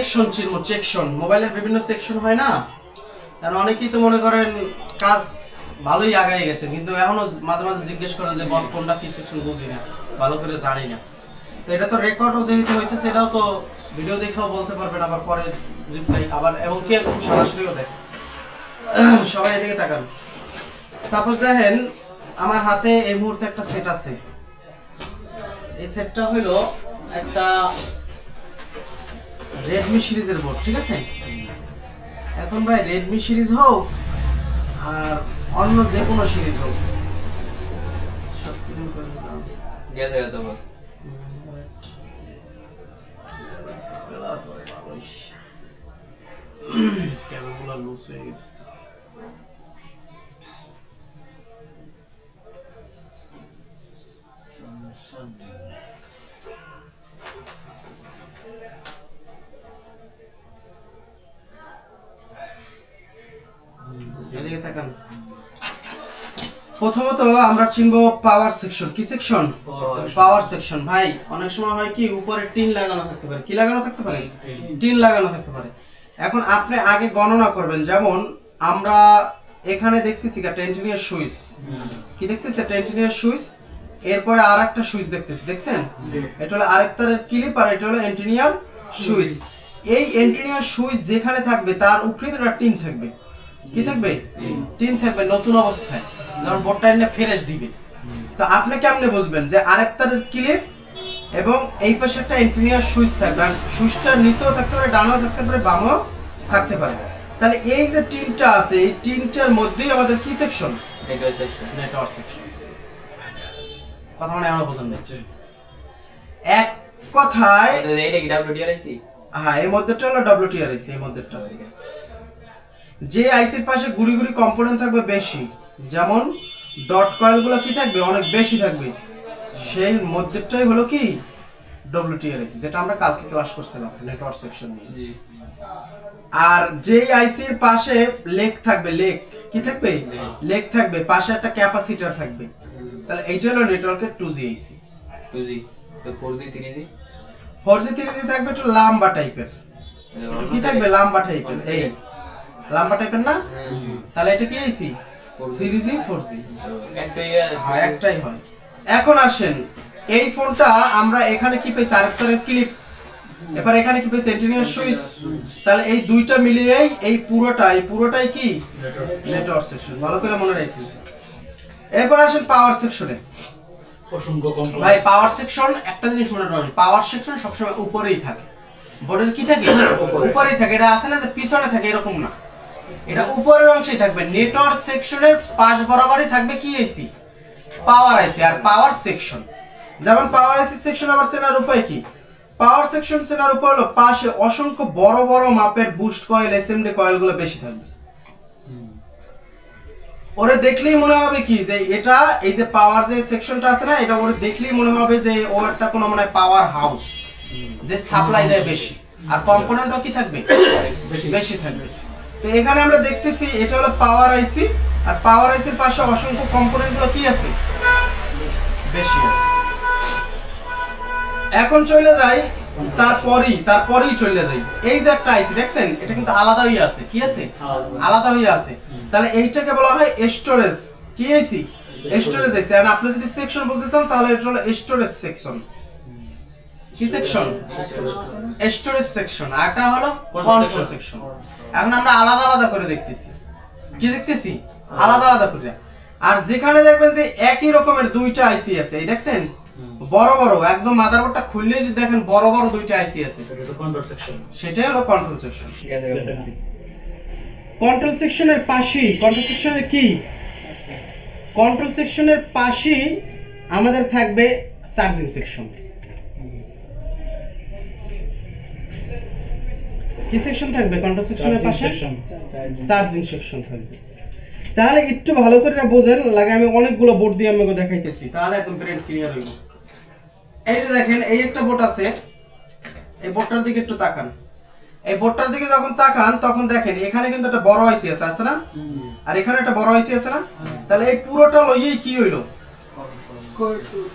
Section চিনব section মোবাইলের বিভিন্ন সেকশন হয় না? আর অনেকেই তো মনে করেন কাজ ভালোই আগায় গেছে, কিন্তু এখনও মাঝে মাঝে জিজ্ঞেস করেন যে বস কোনটা কি সেকশন বুঝি না, ভালো করে জানি না। তো এটা তো রেকর্ডও যেহেতু হইতেছে, এটাও তো ভিডিও দেখেও বলতে পারবেন, আবার পরে রিপ্লাই আবার, এবং কে খুব সরাসরিও দেখে সবাই এদিকে তাকান। সাপোজ দেখেন, আমার হাতে এই মুহূর্তে একটা সেট আছে। এই সেটটা হলো একটা রেডমি সিরিজের বোর্ড ঠিক আছে? এখন ভাই রেডমি সিরিজ হোক আর অন্য যে কোনো সিরিজ হোক। সব কিছু করে দাম দিয়ে দেবে প্রথমত আমরা চিনব পাওয়ার সেকশন কি সেকশন পাওয়ার সেকশন ভাই অনেক সময় হয় কি উপরে টিন লাগানো থাকতে পারে। কি লাগানো থাকতে পারে? টিন। লাগানো থাকতে পারে। এখন আপনি আগে গণনা করবেন। যেমন আমরা এখানে দেখতেছি টেন্টিনিয়ার সুইচ কি দেখতেছে? টেন্টিনিয়ার সুইচ এরপরে আর একটা সুইচ দেখতেছি। দেখছেন? এটা হলো আরেকটার ক্লিপ আর এটা হলো এন্টিনিয়ার সুইচ এই এন্টিনিয়ার সুইচ যেখানে থাকবে তার উপরে একটা টিন থাকবে। কি থাকবে? টিন থাকবে নতুন অবস্থায়। যেমন বোর্ডটা এনে ফ্রেশ দিবে। তো আপনি কেমনে বুঝবেন যে আরেকটার ক্লিপ এবং এই পাশে একটা এন্টিনিয়ার সুইচ থাকবে? আর সুইচটার নিচেও থাকতে পারে ডানেও থাকতে পারে বামেও থাকতে পারে। তাহলে এই যে টিনটা আছে এই টিনটার মধ্যেই আমাদের কি সেকশন নেটওয়ার্ক সেকশন কথা মানে আমরা বোঝেন না এক কথায় হ্যাঁ এই মধ্যেটা হলো ডব্লিউটিআরএস এই মধ্যেটা যে আইসির পাশে গুড়ি গুড়ি কম্পোনেন্ট থাকবে বেশি যেমন ডট কয়েলগুলো কি থাকবে? অনেক বেশি থাকবে। সেই মধ্যেটাই হলো কি? ডব্লিউটিআরএস যেটা আমরা কালকে ক্লাস করছিলাম নেটওয়ার্ক সেকশন নিয়ে। জি। আর যেই আইসির পাশে লেক থাকবে লেক কি থাকবে? লেক থাকবে পাশে একটা ক্যাপাসিটর থাকবে। তাহলে এইটা হলো নেটওয়ার্কের two G IC two G তো four G three G four G three G থাকবে একটু লাম্বা টাইপের কি থাকবে? লাম্বা টাইপের এই। লাম্বা টাইপের না? তাহলে এটা কি আইসি থ্রি জি ফোর জি একটাই হ্যাঁ একটাই হয়। এখন আসেন এই ফোনটা আমরা এখানে কি পেয়েছি? আরেকটারের ক্লিপ এবার এখানে কি পেয়েছি? এন্টিনিয়ার সুইচ তাহলে এই দুইটা মিলিয়েই এই পুরোটা এই পুরোটাই কি? নেটওয়ার্ক সেকশন ভালো করে মনে রাখবেন। এরপর আসেন পাওয়ার সেকশনে অসংখ্য কন্ট্রোল ভাই পাওয়ার সেকশন একটা জিনিস মনে রাখবেন পাওয়ার সেকশন সবসময় উপরেই থাকে। বোর্ডের কি থাকে। উপরেই থাকে। এটা আসে না যে পিছনে থাকে এরকম না। এটা উপরের অংশেই থাকবে। নেটওয়ার্ক সেকশনের পাশ বরাবরই থাকবে কি আইসি পাওয়ার আইসি আর পাওয়ার সেকশন যেমন পাওয়ার আইসি সেকশন আবার সেনার উপায় কি? পাওয়ার সেকশন সেনার উপর হলো পাশে অসংখ্য বড় বড় মাপের বুস্ট কয়েল এসএমডি কয়েলগুলো বেশি থাকবে। ওরে দেখলেই মনে হবে কি যে এটা এই যে পাওয়ার যে সেকশনটা আছে না এটা ওরে দেখলেই মনে হবে যে ও একটা কোনো মানে পাওয়ার হাউস যে সাপ্লাই দেয় বেশি। আর কম্পোনেন্টও কি থাকবে? বেশি থাকবে। তো এখানে আমরা দেখতেছি এটা হলো পাওয়ার আইসি আর পাওয়ার আইসির পাশে অসংখ্য কম্পোনেন্টগুলো কি আছে? বেশি আছে। এখন চলে যাই তারপরই তারপরেই চলে যাই। এই যে একটা আইসি দেখছেন? এটা কিন্তু আলাদা হয়ে আছে। কি আছে? আলাদা। হয়ে আছে। তাহলে এইটাকে বলা হয় স্টোরেজ কি আইসি স্টোরেজ আইসি আর আপনি যদি সেকশন বুঝতে চান তাহলে এটা হলো স্টোরেজ সেকশন কি সেকশন স্টোরেজ সেকশন আর একটা হলো কন্ট্রোল সেকশন এখন আমরা আলাদা আলাদা করে দেখতেছি। কি দেখতেছি? আলাদা আলাদা করে। আর যেখানে দেখবেন যে একই রকমের দুইটা আইসি আছে এই দেখছেন? বড় বড় একদম মাদারবোর্ডটা খুললে যদি দেখেন বড় বড় দুইটা আইসি আছে। কন্ট্রোল সেকশন সেটাই হলো কন্ট্রোল সেকশন কন্ট্রোল সেকশনের পাশেই কন্ট্রোল সেকশনের কি? কন্ট্রোল সেকশনের পাশেই আমাদের থাকবে চার্জিং সেকশন কি সেকশন থাকবে? কন্ট্রোল সেকশনের পাশে? চার্জিং সেকশন থাকবে। তাহলে একটু ভালো করে বোঝেন লাগে আমি অনেকগুলো বোর্ড দিয়ে আমাকে দেখাইতেছি। তাহলে একদম ব্রেন ক্লিয়ার হইব। এই যে দেখেন এই একটা বোর্ড আছে। এই বোর্ডটার দিকে একটু তাকান। এই বোর্ডটার দিকে যখন তাকান তখন দেখেন এখানে কিন্তু একটা বড় আইসি আছে আছে না? আর এখানে একটা বড় আইসি আছে না? তাহলে এই পুরোটা লইয়েই কি হইল?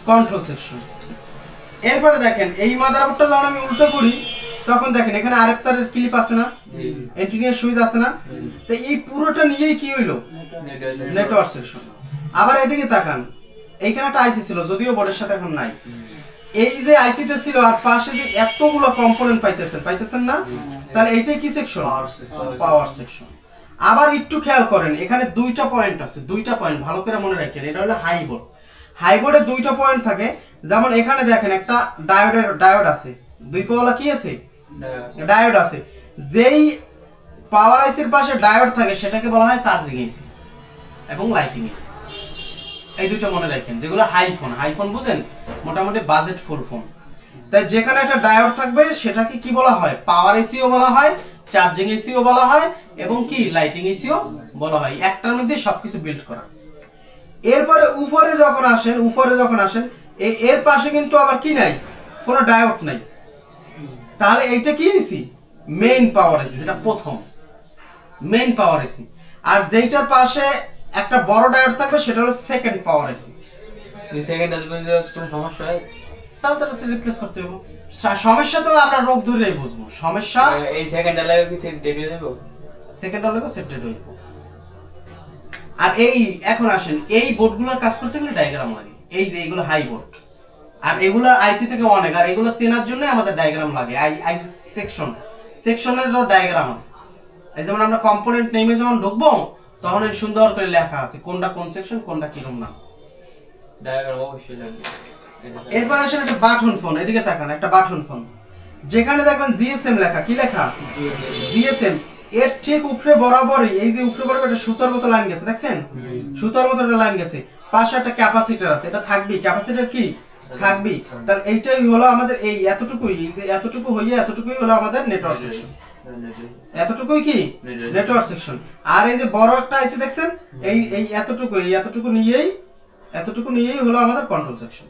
কন্ট্রোল সেকশন এরপরে দেখেন এই মাদারবোর্ডটা যখন আমি উল্টো করি তখন দেখেন এখানে আরেক ক্লিপ আছে না? এন্টিনিয়ার সুইচ আছে না? তো এই পুরোটা নিয়েই কি হইল? নেটওয়ার্ক সেকশন আবার এদিকে তাকান এইখানে একটা আইসি ছিল যদিও বোর্ডের সাথে এখন নাই। এই যে আইসিটা ছিল আর পাশে যে এতগুলো কম্পোনেন্ট পাইতেছেন পাইতেছেন না? তাহলে এইটাই কি সেকশন পাওয়ার সেকশন আবার একটু খেয়াল করেন এখানে দুইটা পয়েন্ট আছে দুইটা পয়েন্ট ভালো করে মনে রাখেন এটা হলো হাই বোর্ড হাই বোর্ডে দুইটা পয়েন্ট থাকে যেমন এখানে দেখেন একটা ডায়োডের ডায়োড আছে। দুই পাওয়ালা কি আছে? ডায়োড আছে। যেই পাওয়ার আইসির পাশে ডায়োড থাকে সেটাকে বলা হয় চার্জিং এসি এবং লাইটিং এসি এই দুটো মনে রাখেন যেগুলো হাই ফোন হাই ফোন বুঝেন? মোটামুটি বাজেট ফুল ফোন তাই যেখানে একটা ডায়োড থাকবে সেটাকে কি বলা হয়? পাওয়ার এসিও বলা হয় চার্জিং এসিও বলা হয় এবং কি? লাইটিং এসিও বলা হয়। একটার মধ্যে সবকিছু বিল্ড করা। এরপরে উপরে যখন আসেন উপরে যখন আসেন এ- এর পাশে কিন্তু আবার কি নাই? কোনো ডায়োড নাই। তাহলে এইটা কি এসি মেইন পাওয়ার এসি যেটা প্রথম। মেইন পাওয়ার এসি আর যেইটার পাশে একটা বড় ডায়োড থাকবে সেটা হলো সেকেন্ড পাওয়ার এসি সেকেন্ড যদি কোনো সমস্যা হয় তাহলে সে রিপ্লেস করতে হবে। সমস্যা তো আমরা রোগ ধরেই বুঝব। সমস্যা? এই সেকেন্ড লাগে কি সেট ডেট দেবো সেকেন্ড হলে সেপারেট হইব আর এই এখন আসেন এই বোর্ডগুলোর কাজ করতে গেলে ডায়াগ্রাম লাগে। এই যে এগুলো হাই বোর্ড আর এগুলো আইসি থেকে অনেক আর এগুলো চেনার জন্য আমাদের ডায়াগ্রাম লাগে আইসি সেকশন সেকশনের যে ডায়াগ্রাম আছে এই যেমন আমরা কম্পোনেন্ট নেমে যখন ঢুকবো তখন এই সুন্দর করে লেখা আছে কোনটা কোন সেকশন কোনটা কিরম নাম। ডায়াগ্রাম অবশ্যই লাগবে। এরপর আসেন একটা বাটন ফোন এদিকে তাকান একটা বাটন ফোন যেখানে দেখবেন জিএসএম লেখা কি লেখা? জিএসএম এর ঠিক উপরে বরাবরই এই যে উপরে বরাবর একটা সুতার মতো লাইন গেছে দেখছেন? সুতার মতো একটা লাইন গেছে। পাশে একটা ক্যাপাসিটর আছে এটা থাকবেই। ক্যাপাসিটর কি? থাকবেই। তার এইটাই হলো আমাদের এই এতটুকুই যে এতটুকু হইয়ে এতটুকুই হলো আমাদের নেটওয়ার্ক সেকশন এতটুকুই কি? নেটওয়ার্ক সেকশন আর এই যে বড় একটা আইসি দেখছেন এই এই এতটুকু এই এতটুকু নিয়েই এতটুকু নিয়েই হলো আমাদের কন্ট্রোল সেকশন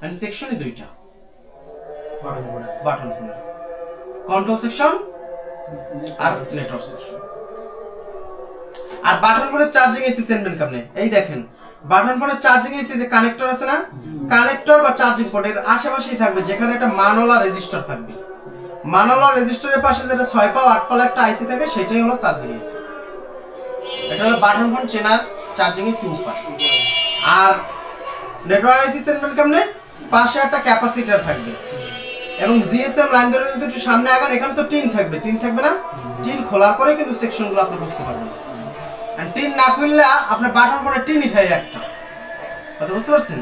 মানে সেকশনই দুইটা। বাটন বাটন কন্ট্রোল সেকশন আর নেটওয়ার্ক সেকশন আর বাটন ফোনের চার্জিং এসি সেন্ডবেন কেমনে এই দেখেন বাটন ফোনের চার্জিং এসি যে কানেক্টর আছে না কানেক্টর বা চার্জিং পোর্ট এর আশেপাশেই থাকবে, যেখানে একটা মানলা রেজিস্টার থাকবে। মানলা রেজিস্টারের পাশে যেটা ছয় পা আট পালা একটা আইসি থাকে, সেটাই হলো চার্জিং এসি এটা হলো বাটন ফোন চেনার চার্জিং এসি উপর আর নেটওয়ার্ক আইসি সেন্ডবেন কেমনে? পাশে একটা ক্যাপাসিটর থাকবে। এবং জিএসএম লাইন ধরে যদি একটু সামনে আগান, এখানে তো টিন থাকবে। টিন থাকবে না? টিন খোলার পরে কিন্তু সেকশনগুলো আপনি বুঝতে পারবেন। টিন না খুললে আপনার বাটন ফোনে টিনই থাকে একটা। কথা বুঝতে পারছেন?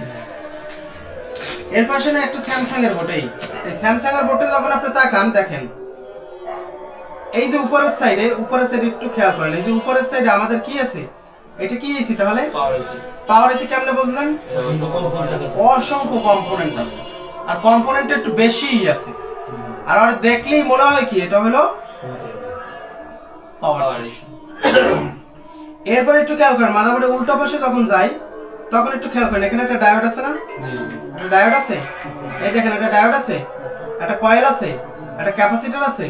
এর পাশে না একটা স্যামসাং এর বোর্ড এই স্যামসাং এর বোর্ডে যখন আপনি তাকান দেখেন এই যে উপরের সাইডে উপরের সাইডে একটু খেয়াল করেন। এই যে উপরের সাইডে আমাদের কি আছে? এটা কি এসি তাহলে? পাওয়ার এসি কেমনে বুঝলেন? অসংখ্য কম্পোনেন্ট আছে। আর কম্পোনেন্ট একটু বেশিই আছে। আর আর দেখলেই মনে হয় কি এটা হলো পাওয়ার এরপর একটু খেয়াল করেন মাদাবোর্ডে উল্টো পাশে যখন যাই তখন একটু খেয়াল করেন এখানে একটা ডায়োড আছে না? একটা ডায়োড আছে? এই দেখেন, একটা ডায়োড আছে, একটা কয়েল আছে, একটা ক্যাপাসিটর আছে,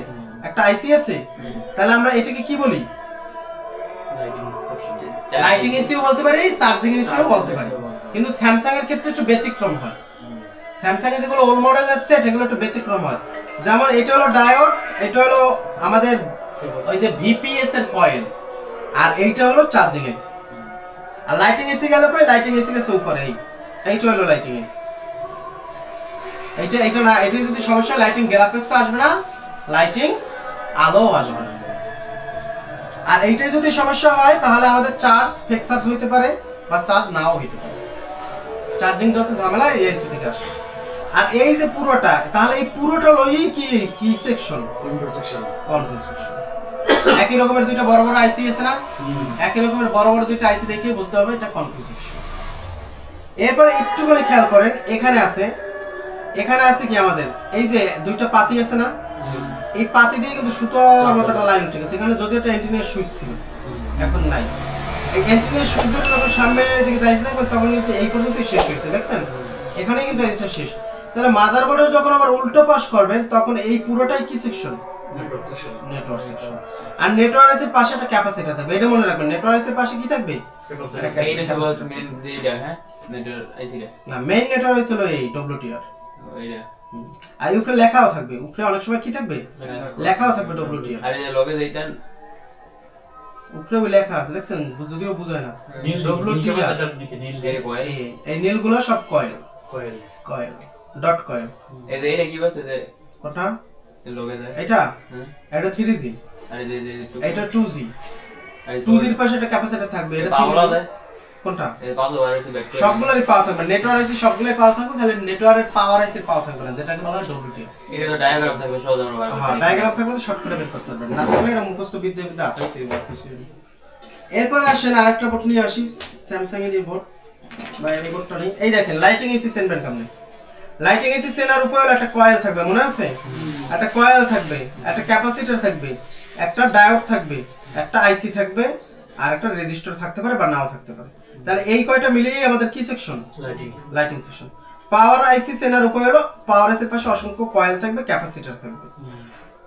একটা আইসি আছে। তাহলে আমরা এটাকে কি বলি? লাইটিং এসিও বলতে পারি চার্জিং এসিও বলতে পারি। কিন্তু স্যামসাং এর ক্ষেত্রে একটু ব্যতিক্রম হয়। স্যামসাং এর যেগুলো ওল্ড মডেল আছে সেগুলো একটু ব্যতিক্রম হয়। যেমন এটা হলো ডায়োড এটা হলো আমাদের ওই যে ভিপিএস এর কয়েল আর এইটা হলো চার্জিং এসি আর লাইটিং এসি গেল কই লাইটিং এসি গেছে উপরে, এই এইটা হলো লাইটিং এসি এইটা এইটা না এটা যদি সমস্যা লাইটিং গ্রাফিক্স আসবে না লাইটিং আলোও আসবে না। আর এইটাই যদি সমস্যা হয় তাহলে আমাদের চার্জ ফেক চার্জ হইতে পারে বা চার্জ নাও হইতে পারে। চার্জিং যত ঝামেলা এই এসি থেকে আসে। আর এই যে পুরোটা তাহলে এই পুরোটা লইই কি কি section control section control section একই রকমের দুইটা বড় বড় আইসি আছে না? একই রকমের বড় বড় দুইটা আইসি দেখে বুঝতে হবে এটা কন্ট্রোল সেকশন এরপরে একটু করে খেয়াল করেন এখানে আছে এখানে আছে কি আমাদের? এই যে দুইটা পাতি আছে না? এই পাতি দিয়ে কিন্তু সুতোর মতো একটা লাইন উঠে গেছে। এখানে যদিও একটা এন্টিনিয়ার সুইচ ছিল এখন নাই। এই এন্টিনিয়ার সুইচ যখন সামনের দিকে যাইতে থাকবেন তখন কিন্তু এই পর্যন্তই শেষ হয়েছে দেখছেন? এখানে কিন্তু এই শেষ। তাহলে মাদারবোর্ডে যখন আবার উল্টো পাস করবেন তখন এই পুরোটাই কি section network section network section আর নেটওয়ার্ক এর পাশে একটা ক্যাপাসিটর থাকবে। এটা মনে রাখবেন নেটওয়ার্ক এর পাশে কি থাকবে? এইটা হচ্ছে মেন যেটা হ্যাঁ? নেটওয়ার্ক আইসিটা না মেইন নেটওয়ার্ক হলো এই ডব্লিউটিআর। আর এই উপরে লেখাও থাকবে। উপরে অনেক সময় কি থাকবে? লেখাও থাকবে ডব্লিউটিআর আর এই লগে যাইতেন উপরে ওই লেখা আছে দেখছেন? যদিও বোঝায় না। নীল ডব্লিউ নীল টি আর। ক্যাপাসিটর নাকি নীল এই কয় এই- এই নীলগুলো সব coil coil coil dot coil এই যে এটা কি বলছে যে এই লগে যায় এটা? এটা থ্রি জি আর এই যে এটা টু জি আর এই টু জির পাশে একটা ক্যাপাসিটর থাকবে এটা 3G যায় কোনটা? এই আর হচ্ছে সবগুলোরই পাওয়া থাকবে। নেটওয়ার্ক আছে সবগুলোই পাওয়া থাকবে খালি নেটওয়ার্কের পাওয়ার আছে পাওয়া থাকবে না যেটাকে বলা হয় ডব্লিউটি এটা তো ডায়াগ্রাম থাকবে সহজ আমরা হ্যাঁ ডায়াগ্রাম থাকলে শর্ট করে বের করতে পারবেন না থাকলে এটা মুখস্থ বিদ্যা বিদ্যা আতাইতে হবে কিছু নেই। আসেন আরেকটা বোর্ড নিয়ে আসি স্যামসাং এর এই বোর্ড বা এই বোর্ডটা নেই। এই দেখেন লাইটিং এসি সেনবেন কেমনে? লাইটিং এসি সেনার উপরে একটা কয়েল থাকবে মনে আছে? একটা কয়েল থাকবে একটা ক্যাপাসিটর থাকবে একটা ডায়োড থাকবে একটা আইসি থাকবে আর একটা রেজিস্টার থাকতে পারে বা নাও থাকতে পারে। তাহলে এই কয়টা মিলিয়েই আমাদের কি section lighting lighting section power IC সেনার উপরে হলো পাওয়ার আইসির পাশে অসংখ্য কয়েল থাকবে ক্যাপাসিটর থাকবে।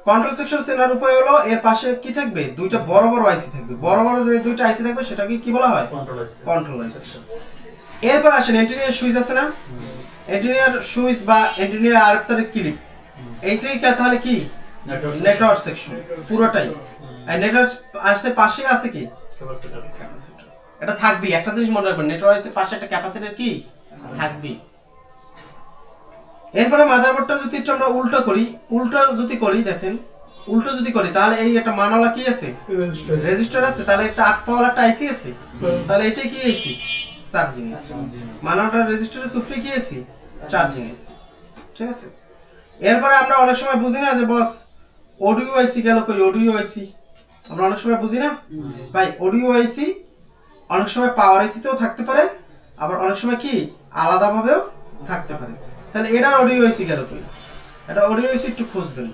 কন্ট্রোল সেকশন সেনার উপরে হলো এর পাশে কি থাকবে? দুইটা বড় বড় আইসি থাকবে। বড় বড় যে দুইটা আইসি থাকবে সেটাকে কি বলা হয়? কন্ট্রোল আইসি এরপর আসেন এন্টিনিয়ার সুইচ আছে না? এন্টিনিয়ার সুইচ বা এন্টিনিয়ার আরেকটার ক্লিপ এইটাই কা- তাহলে কি? নেটওয়ার্ক নেটওয়ার্ক সেকশন পুরোটাই। আর নেটওয়ার্ক আসে পাশে আছে কি? ক্যাপাসিটর এটা থাকবেই। একটা জিনিস মনে রাখবেন নেটওয়ার্কের পাশে একটা ক্যাপাসিটর কি? থাকবেই। এরপরে মাদারবোর্ডটা যদি একটু আমরা উল্টো করি উল্টো যদি করি দেখেন উল্টো যদি করি তাহলে এই একটা মানওয়ালা কি আছে? রেজিস্টার আছে তাহলে একটা আট পাওয়ার একটা আইসি আছে। তাহলে এটাই কি আইসি চার্জিং আছে মানওয়ালাটা রেজিস্টারের সুপ্রি কি আইসি চার্জিং আইসি ঠিক আছে? এরপরে আমরা অনেক সময় বুঝি না যে বস অডিও আইসি গেল কই? অডিও আইসি আমরা অনেক সময় বুঝি না? ভাই অডিও আইসি অনেক সময় পাওয়ার আইসিতেও থাকতে পারে আবার অনেক সময় কি আলাদাভাবেও থাকতে পারে। তাহলে এটার অডিও আইসি গেল কই? এটা অডিও আইসি একটু খুঁজবেন।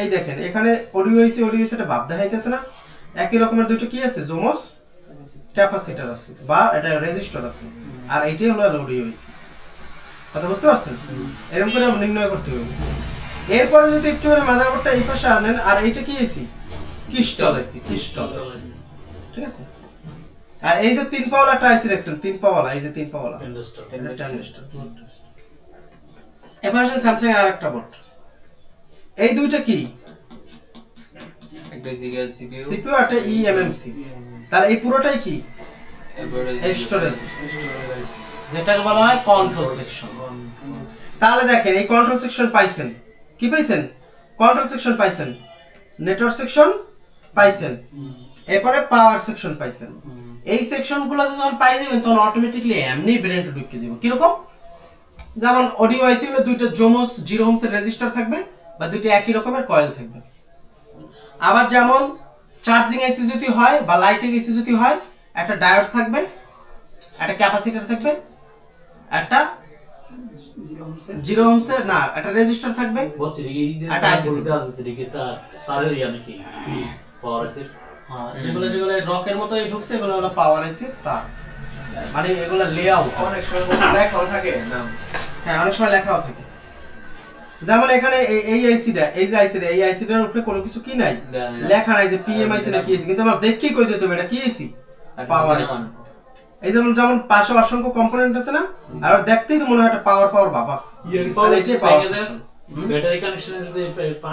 এই দেখেন এখানে অডিও আইসি অডিও আইসি এটা ভাব দেখাইতেছে না। একই রকমের দুটো কি আছে? জোমস ক্যাপাসিটার আছে বা এটা রেজিস্টার আছে। আর এইটাই হলো অডিও আইসি কথা বুঝতে পারছেন? এরকম করে আমরা নির্ণয় করতে হবে। এরপরে যদি একটু মাদারবোর্ডটা এই পাশে আনেন আর এইটা কি আইসি ক্রিস্টাল আইসি ক্রিস্টাল ঠিক আছে? আর এই যে তিন পাওয়ালা একটা আইসি দেখছেন তিন পাওয়ালা এই যে তিন পাওয়ালা ট্রানজিস্টর এবার আসেন স্যামসাং এর আরেকটা বোর্ড এই দুইটা কি? একটা সিপিইউ একটা E ইএমএমসি তাহলে এই পুরোটাই কি? স্টোরেজ যেটাকে বলা হয় কন্ট্রোল সেকশন তাহলে দেখেন এই কন্ট্রোল সেকশন পাইছেন। কি পাইছেন? কন্ট্রোল সেকশন পাইছেন। নেটওয়ার্ক সেকশন পাইছেন। এরপরে পাওয়ার সেকশন পাইছেন। এই সেকশনগুলো যখন পাই যাবেন তখন অটোমেটিকলি এমনি ব্রেনটা ঢুকে যাবে। কীরকম? যেমন অডিও আইসি হলে দুইটা জোমোস জিরো হোমসের রেজিস্টার থাকবে বা দুইটা একই রকমের কয়েল থাকবে। আবার যেমন চার্জিং আইসি যদি হয় বা লাইটিং আইসি যদি হয় একটা ডায়োড থাকবে একটা ক্যাপাসিটার থাকবে একটা জিরো হোমসের না একটা রেজিস্টার থাকবে। বস এদিকে এই যে একটা তারের ইয়া নাকি পাওয়ার হ্যাঁ, যেগুলো যেগুলো রকের মতো ঢুকছে এগুলো হলো পাওয়ার আইসি তার। মানে এগুলো লেআউট অনেক সময় লেখাও থাকে হ্যাঁ অনেক সময় লেখাও থাকে। যেমন এখানে এই- আইসিটা এই যে আইসিটা এই আইসিটার উপরে কোনো কিছু কি নাই? লেখা নাই যে পিএম আইসি না কি আইসি কিন্তু আমার দেখেই কই দিতে হবে এটা কি আইসি আর পাওয়ার আইসি এই যেমন যেমন পাশে অসংখ্য কম্পোনেন্ট আছে না আর দেখতেই তো মনে হয় একটা পাওয়ার পাওয়ার বাবাস। তাহলে ব্যাটারি কানেকশনের যে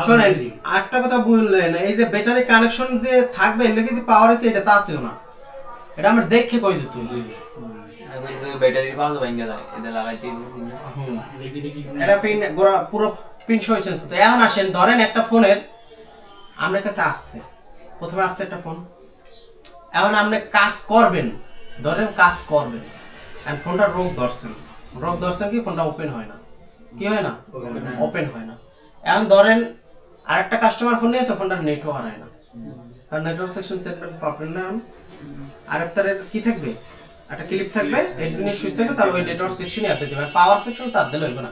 শোনেন একটা কথা বললেন এই যে ব্যাটারি কানেকশন যে থাকবে এর যে পাওয়ার আছে এটা তাতেও না? এটা আমরা দেখে কই দিতে ব্যাটারি পাওয়া ভেঙে যায় এটা লাগাইতে এটা পিন গোড়া পুরো পিন সহ চেঞ্জ করতে এখন আসেন ধরেন একটা ফোনের আপনার কাছে আসছে। প্রথমে আসছে একটা ফোন এখন আপনি কাজ করবেন ধরেন কাজ করবেন। এখন ফোনটা রোগ ধরছেন। রোগ ধরছেন কি? ফোনটা ওপেন হয় না। কি হয় না? ওপেন হয় না। এখন ধরেন আরেকটা কাস্টমার ফোন নিয়েছে ফোনটা নেটও হারায় না। কারণ নেটওয়ার্ক সেকশন সেটমেন্ট পাবেন না আর একটা কি থাকবে? একটা ক্লিপ থাকবে এন্টিনিয়ার সুইচ থাকবে তাহলে ওই নেটওয়ার্ক সেকশনই আর দিতে পাওয়ার সেকশন তার দিলে হইবে না।